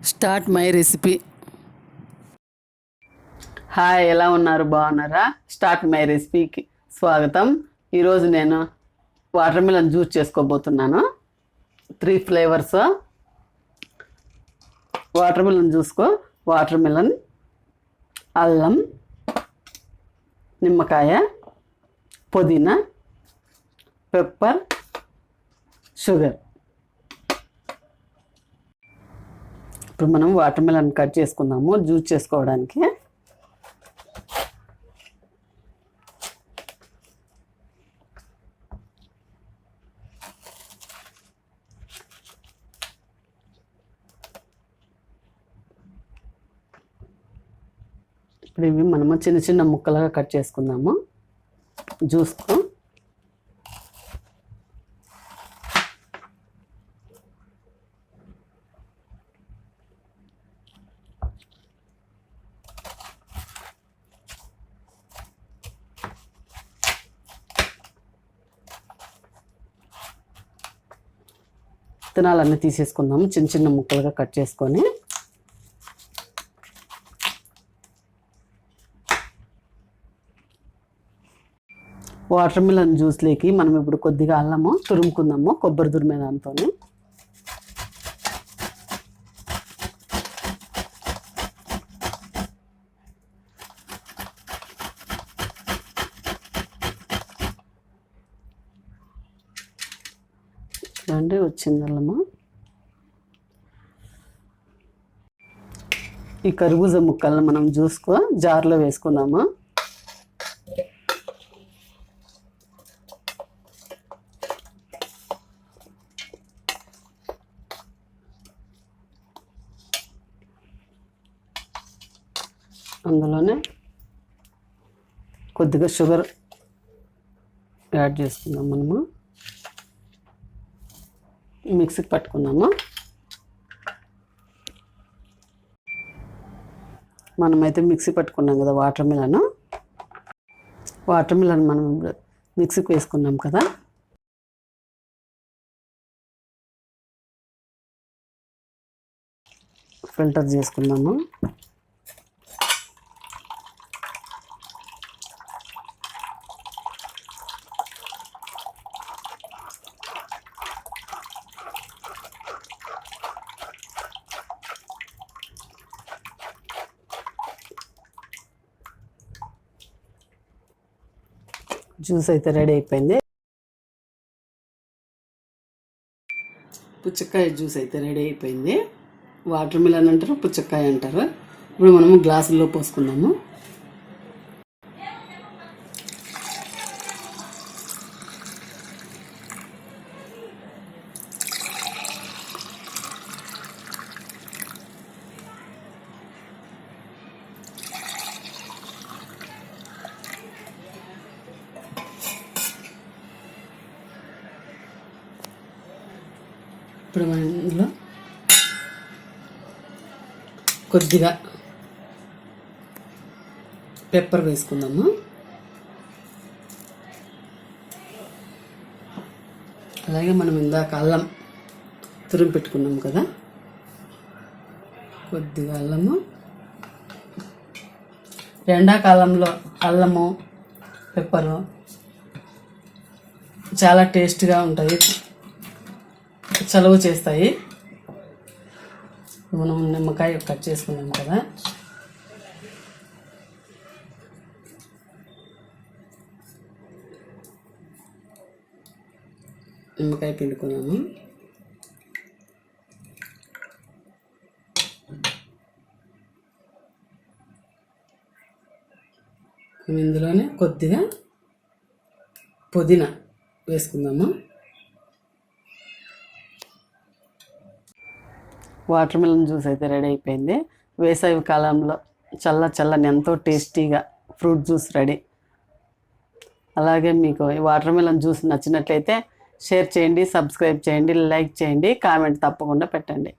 Start my recipe. Hi ఎలా ఉన్నారు? బాగున్నారా? స్టార్ట్ మై రెసిపీకి స్వాగతం. ఈరోజు నేను వాటర్ మిలన్ జ్యూస్ చేసుకోబోతున్నాను. త్రీ ఫ్లేవర్స్ వాటర్ మిలన్ జ్యూస్కో వాటర్ మిలన్ అల్లం నిమ్మకాయ పుదీనా పెప్పర్ షుగర్. ఇప్పుడు మనం వాటర్మెలన్ కట్ చేసుకుందాము జ్యూస్ చేసుకోవడానికి. ఇప్పుడు ఇవి మనము చిన్న చిన్న ముక్కలుగా కట్ చేసుకుందాము. జ్యూస్కు విత్తనాలన్నీ తీసేసుకుందాము. చిన్న చిన్న ముక్కలుగా కట్ చేసుకొని. వాటర్ మిలన్ జ్యూస్లోకి మనం ఇప్పుడు కొద్దిగా అల్లము తురుముకుందాము కొబ్బరి తురిమే దాంతో చూడండి వచ్చింది అల్లము ఈ కర్బూజ ముక్కలను మనం చూసుకో జార్లో వేసుకుందాము? అందులోనే కొద్దిగా షుగర్ యాడ్ చేసుకుందాం మనము. మిక్సీకి పట్టుకున్నాము మనమైతే మిక్సీ పట్టుకున్నాం కదా వాటర్ మిలన్. వాటర్ మిలన్ మనం మిక్సీకి వేసుకున్నాం కదా. ఫిల్టర్ చేసుకున్నాము జ్యూస్ అయితే రెడీ అయిపోయింది. పుచ్చకాయ జ్యూస్ అయితే రెడీ అయిపోయింది. వాటర్ మిలన్ అంటారు పుచ్చకాయ అంటారు. ఇప్పుడు మనము గ్లాసుల్లో పోసుకున్నాము ఇప్పుడు మనం ఇందులో కొద్దిగా పెప్పర్ వేసుకుందాము. అలాగే మనం ఇందాక అల్లం తురిమి పెట్టుకున్నాం కదా. కొద్దిగా అల్లము. ఎండాకాలంలో అల్లము పెప్పరు చాలా టేస్ట్గా ఉంటుంది చలువ చేస్తాయి. మనం నిమ్మకాయ కట్ చేసుకున్నాం కదా. నిమ్మకాయ పిండుకున్నాము. ఇందులోనే కొద్దిగా పుదీనా వేసుకుందాము. వాటర్ మిలన్ జ్యూస్ అయితే రెడీ అయిపోయింది. వేసవి కాలంలో చల్ల చల్లని ఎంతో టేస్టీగా ఫ్రూట్ జ్యూస్ రెడీ. అలాగే మీకు ఈ వాటర్ మిలన్ జ్యూస్ నచ్చినట్లయితే షేర్ చేయండి సబ్స్క్రైబ్ చేయండి లైక్ చేయండి కామెంట్ తప్పకుండా పెట్టండి.